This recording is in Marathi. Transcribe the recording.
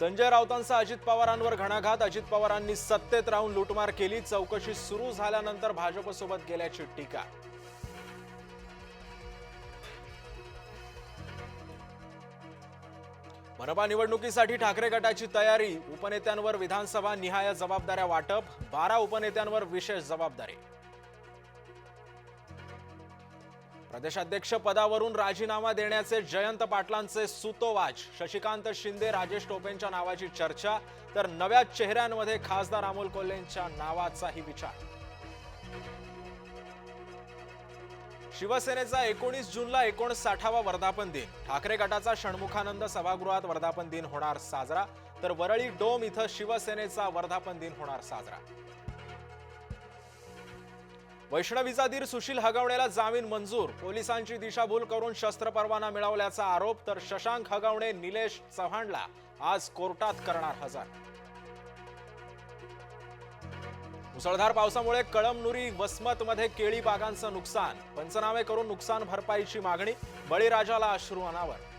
संजय राऊतांचा अजित पवारांवर घणाघात. अजित पवारांनी सत्तेत राहून लुटमार केली. चौकशी सुरू झाल्यानंतर भाजपसोबत गेल्याची टीका. मनपा निवडणुकीसाठी ठाकरे गटाची तयारी. उपनेत्यांवर विधानसभा निहाय जबाबदाऱ्या वाटप. बारा उपनेत्यांवर विशेष जबाबदारी. प्रदेशाध्यक्ष पदावरून राजीनामा देण्याचे जयंत पाटलांचे सुतोवाच. शशिकांत शिंदे राजेश टोपेंच्या नावाची चर्चा तर नव्या चेहऱ्यांमध्ये खासदार अमोल कोल्हेंच्या नावाचाही विचार. शिवसेनेचा एकोणीस जूनला एकोणसाठावा वर्धापन दिन. ठाकरे गटाचा षण्मुखानंद सभागृहात वर्धापन दिन होणार साजरा तर वरळी डोम इथं शिवसेनेचा वर्धापन दिन होणार साजरा. वैष्णवीचा धीर सुशील हगवण्याला जामीन मंजूर. पोलिसांची दिशाभूल करून शस्त्र परवाना मिळवल्याचा आरोप तर शशांक हगवणे निलेश चव्हाणला आज कोर्टात करणार हजर. मुसळधार पावसामुळे कळमनुरी वसमतमध्ये केळी बागांचं नुकसान. पंचनामे करून नुकसान भरपाईची मागणी बळीराजाला अश्रू अनावर.